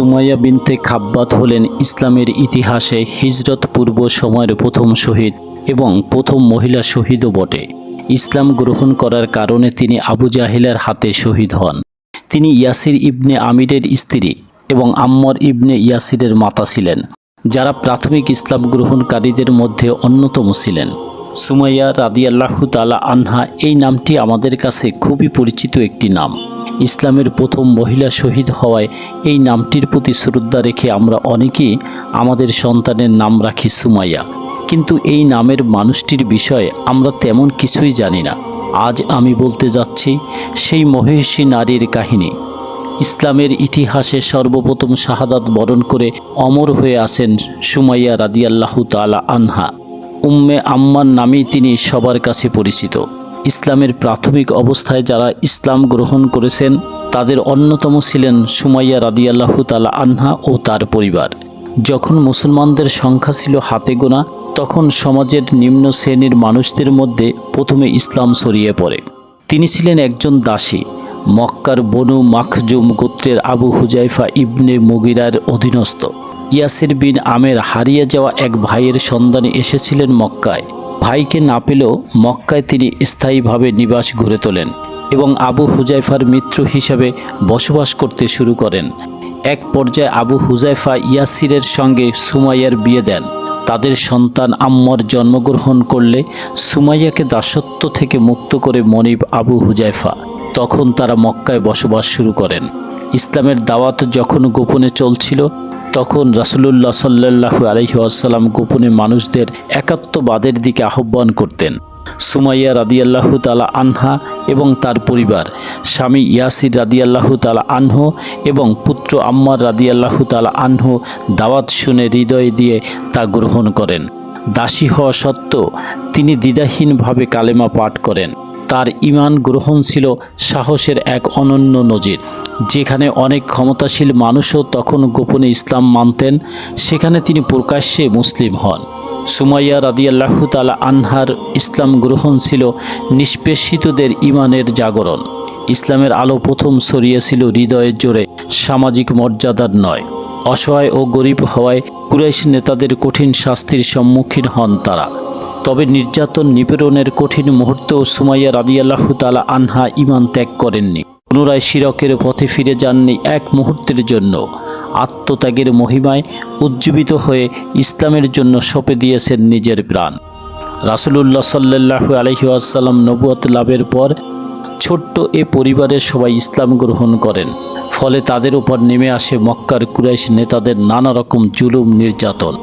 সুমাইয়া বিনতে খাব্বাত হলেন ইসলামের ইতিহাসে হিজরত পূর্ব সময়ের প্রথম শহীদ এবং প্রথম মহিলা শহীদও বটে। ইসলাম গ্রহণ করার কারণে তিনি আবু জাহিলের হাতে শহীদ হন। তিনি ইয়াসির ইবনে আমিরের স্ত্রী এবং আম্মর ইবনে ইয়াসিরের মাতা ছিলেন, যারা প্রাথমিক ইসলাম গ্রহণকারীদের মধ্যে অন্যতম ছিলেন। সুমাইয়া রাদিয়াল্লাহু তালা আনহা এই নামটি আমাদের কাছে খুবই পরিচিত একটি নাম। ইসলামের প্রথম মহিলা শহীদ হওয়ায় এই নামটির প্রতি শ্রদ্ধা রেখে আমরা অনেকেই আমাদের সন্তানের নাম রাখি সুমাইয়া। কিন্তু এই নামের মানুষটির বিষয়ে আমরা তেমন কিছুই জানি না। আজ আমি বলতে যাচ্ছি সেই মহিষী নারীর কাহিনী। ইসলামের ইতিহাসে সর্বপ্রথম শাহাদাত বরণ করে অমর হয়ে আছেন সুমাইয়া রাদিয়াল্লাহু তালা আনহা। উম্মে আম্মার নামেই তিনি সবার কাছে পরিচিত। ইসলামের প্রাথমিক অবস্থায় যারা ইসলাম গ্রহণ করেছেন, তাদের অন্যতম ছিলেন সুমাইয়া রাদিয়াল্লাহু তালা আনহা ও তার পরিবার। যখন মুসলমানদের সংখ্যা ছিল হাতে গোনা, তখন সমাজের নিম্ন শ্রেণির মানুষদের মধ্যে প্রথমে ইসলাম ছড়িয়ে পড়ে। তিনি ছিলেন একজন দাসী। মক্কার বনু মাখজুম গোত্রের আবু হুজাইফা ইবনে মুগিরার অধীনস্থ। ইয়াসির বিন আমের হারিয়ে যাওয়া এক ভাইয়ের সন্ধানে এসেছিলেন মক্কায়। ভাইকে না পেলেও মক্কায় তিনি স্থায়ীভাবে নিবাস গড়ে তোলেন এবং আবু হুজাইফার মিত্র হিসাবে বসবাস করতে শুরু করেন। এক পর্যায়ে আবু হুজাইফা ইয়াসিরের সঙ্গে সুমাইয়ার বিয়ে দেন। তাদের সন্তান আম্মর জন্মগ্রহণ করলে সুমাইয়াকে দাসত্ব থেকে মুক্ত করে মনিব আবু হুজাইফা। তখন তারা মক্কায় বসবাস শুরু করেন। ইসলামের দাওয়াত যখন গোপনে চলছিল তখন রাসুলুল্লাহ সাল্লাহু আলহি আসাল্লাম গোপনে মানুষদের একাত্মবাদের দিকে আহ্বান করতেন। সুমাইয়া রাদিয়াল্লাহু তালা আনহা এবং তার পরিবার, স্বামী ইয়াসির রাদিয়াল্লাহু তালা আনহ এবং পুত্র আম্মার রাদিয়াল্লাহু তালা আনহ দাওয়াত শুনে হৃদয় দিয়ে তা গ্রহণ করেন। দাসী হওয়া সত্ত্বেও তিনি দ্বিধাহীনভাবে কালেমা পাঠ করেন। তার ইমান গ্রহণ ছিল সাহসের এক অনন্য নজির। যেখানে অনেক ক্ষমতাশীল মানুষও তখন গোপনে ইসলাম মানতেন, সেখানে তিনি প্রকাশ্যে মুসলিম হন। সুমাইয়া রাদিয়াল্লাহু তালা আনহার ইসলাম গ্রহণ ছিল নিষ্পেষিতদের ইমানের জাগরণ। ইসলামের আলো প্রথম ছড়িয়েছিল হৃদয়ের জোরে, সামাজিক মর্যাদার নয়। অসহায় ও গরিব হওয়ায় কুরাইশ নেতাদের কঠিন শাস্তির সম্মুখীন হন তারা। তবে নির্যাতন নিপীড়নের কঠিন মুহূর্তেও সুমাইয়া রাদিয়াল্লাহু তালা আনহা ইমান ত্যাগ করেননি। পুনরায় শিরকের পথে ফিরে যাননি এক মুহূর্তের জন্য। আত্মত্যাগের মহিমায় উজ্জীবিত হয়ে ইসলামের জন্য সঁপে দিয়েছেন নিজের প্রাণ। রাসুলুল্লাহ সাল্লাহু আলহি আসাল্লাম নবুয়ত লাভের পর ছোট্ট এ পরিবারের সবাই ইসলাম গ্রহণ করেন। ফলে তাদের উপর নেমে আসে মক্কার কুরাইশ নেতাদের নানা রকম জুলুম, নির্যাতন।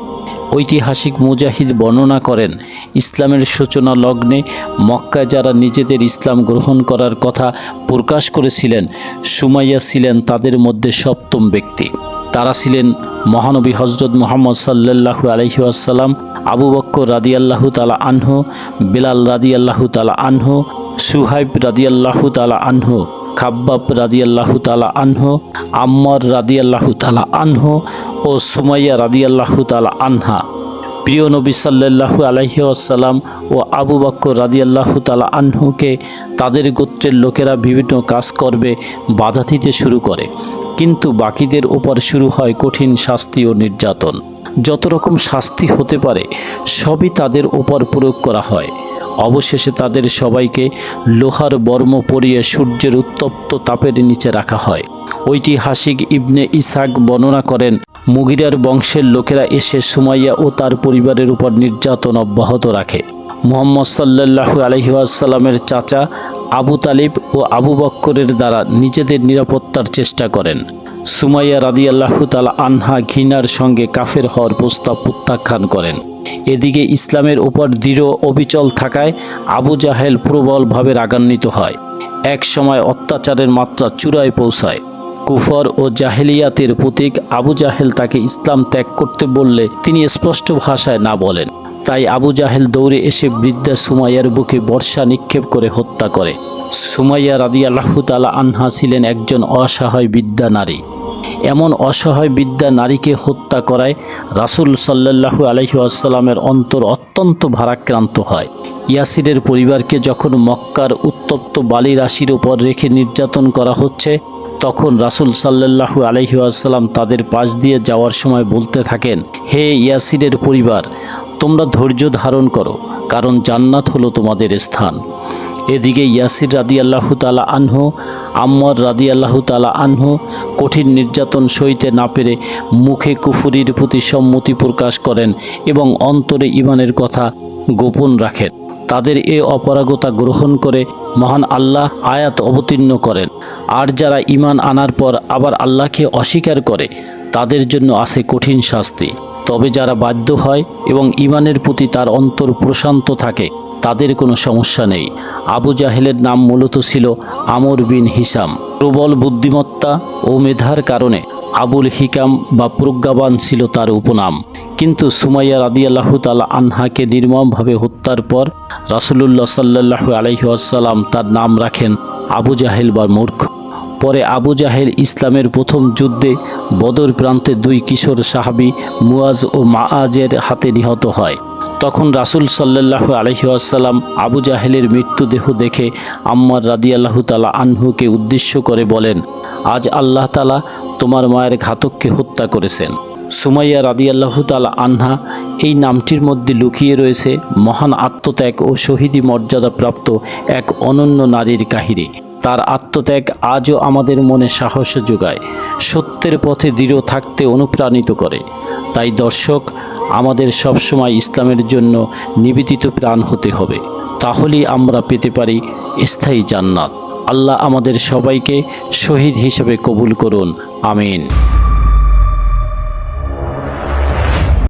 ঐতিহাসিক মুজাহিদ বর্ণনা করেন, ইসলামের সূচনা লগ্নে মক্কায় যারা নিজেদের ইসলাম গ্রহণ করার কথা প্রকাশ করেছিলেন, সুমাইয়া ছিলেন তাদের মধ্যে সপ্তম ব্যক্তি। তারা ছিলেন মহানবী হজরত মোহাম্মদ সাল্লাহু আলহি আসাল্লাম আবু বক্কর রাদি রাদিয়াল্লাহু তালা আনহু, বিলাল রাদিয়াল্লাহু তালা আনহু, সুহাইব রাদি রাদিয়াল্লাহু তালা আনহু। খাব্বাব রাদিয়াল্লাহু তালা আনহু, আম্মর রাদিয়াল্লাহু তালা আনহু ও সুমাইয়া রাদিয়াল্লাহু তালা আনহা। প্রিয় নবী সাল্লাহু আলহি আসাল্লাম ও আবু বক্কর রাদিয়াল্লাহু তালা আনহুকে তাদের গোত্রের লোকেরা বিভিন্ন কাজকর্মে বাধা দিতে শুরু করে। কিন্তু বাকিদের উপর শুরু হয় কঠিন শাস্তি ও নির্যাতন। যত রকম শাস্তি হতে পারে, সবই তাদের উপর প্রয়োগ করা হয়। অবশেষে তাদের সবাইকে লোহার বর্ম পরিয়ে সূর্যের উত্তপ্ত তাপের নিচে রাখা হয়। ঐতিহাসিক ইবনে ইসাক বর্ণনা করেন, মুগিরার বংশের লোকেরা এসে সুমাইয়া ও তার পরিবারের উপর নির্যাতন অব্যাহত রাখে। মোহাম্মদ সাল্লাহু আলহিউসাল্লামের চাচা আবু তালিব ও আবু বক্করের দ্বারা নিজেদের নিরাপত্তার চেষ্টা করেন। সুমাইয়া রাদিয়াল্লাহু তালা আনহা ঘৃণার সঙ্গে কাফের হওয়ার প্রস্তাব প্রত্যাখ্যান করেন। এদিকে ইসলামের উপর দৃঢ় অবিচল থাকায় আবু জাহেল প্রবলভাবে রাগান্বিত হয়। এক সময় অত্যাচারের মাত্রা চূড়ায় পৌঁছায়। কুফর ও জাহেলিয়াতের প্রতীক আবু জাহেল তাকে ইসলাম ত্যাগ করতে বললে তিনি স্পষ্ট ভাষায় না বলেন। তাই আবু জাহেল দৌড়ে এসে বৃদ্ধা সুমাইয়ার বুকে বর্ষা নিক্ষেপ করে হত্যা করে। সুমাইয়া রাদি আল্লাহ তালা আনহা ছিলেন একজন অসহায় বিদ্যা নারী। এমন অসহায় বিদ্যা নারীকে হত্যা করায় রাসুল সাল্লাহু আলহি অন্তর অত্যন্ত ভারাক্রান্ত হয়। ইয়াসিরের পরিবারকে যখন মক্কার উত্তপ্ত বালি রাশির উপর রেখে নির্যাতন করা হচ্ছে, তখন রাসুল সাল্লাহু আলহিউসাল্লাম তাদের পাশ দিয়ে যাওয়ার সময় বলতে থাকেন, হে ইয়াসিরের পরিবার, তোমরা ধৈর্য ধারণ করো, কারণ জান্নাত হলো তোমাদের স্থান। এদিকে ইয়াসির রাদি আল্লাহ তালা আনহু, আম্মর রাদি আল্লাহ তালা আনহু কঠিন নির্যাতন সইতে না পেরে মুখে কুফুরির প্রতি সম্মতি প্রকাশ করেন এবং অন্তরে ইমানের কথা গোপন রাখেন। তাদের এ অপরাগতা গ্রহণ করে মহান আল্লাহ আয়াত অবতীর্ণ করেন। আর যারা ইমান আনার পর আবার আল্লাহকে অস্বীকার করে, তাদের জন্য আছে কঠিন শাস্তি। তবে যারা বাধ্য হয় এবং ইমানের প্রতি তার অন্তর প্রশান্ত থাকে তাদের কোনো সমস্যা নেই। আবু জাহেলের নাম মূলত ছিল আমর বিন হিসাম। প্রবল বুদ্ধিমত্তা ও মেধার কারণে আবুল হিকাম বা প্রজ্ঞাবান ছিল তার উপনাম। কিন্তু সুমাইয়া রাদিয়াল্লাহু তালা আনহাকে নির্মমভাবে হত্যার পর রাসুলুল্লাহ সাল্লাহু আলহিহাসাল্লাম তার নাম রাখেন আবু জাহেল বা মূর্খ। পরে আবু জাহেল ইসলামের প্রথম যুদ্ধে বদর প্রান্তে দুই কিশোর সাহাবি মুয়াজ ও মাআজের হাতে নিহত হয়। তখন রাসুল সাল্লাহ আলহিউসাল্লাম আবু জাহেলের মৃত্যুদেহ দেখে আম্মার রাদিয়াল্লাহু তালা আনহুকে উদ্দেশ্য করে বলেন, আজ আল্লাহ তালা তোমার মায়ের ঘাতককে হত্যা করেছেন। সুমাইয়া রাদিয়াল্লাহু তালা আনহা এই নামটির মধ্যে লুকিয়ে রয়েছে মহান আত্মত্যাগ ও শহীদি মর্যাদাপ্রাপ্ত এক অনন্য নারীর কাহিনী। তার আত্মত্যাগ আজও আমাদের মনে সাহস যোগায়, সত্যের পথে দৃঢ় থাকতে অনুপ্রাণিত করে। তাই দর্শক আমাদের সবসময় ইসলামের জন্য নিবেদিত প্রাণ হতে হবে। তাহলেই আমরা পেতে পারি স্থায়ী জান্নাত। আল্লাহ আমাদের সবাইকে শহীদ হিসেবে কবুল করুন। আমিন।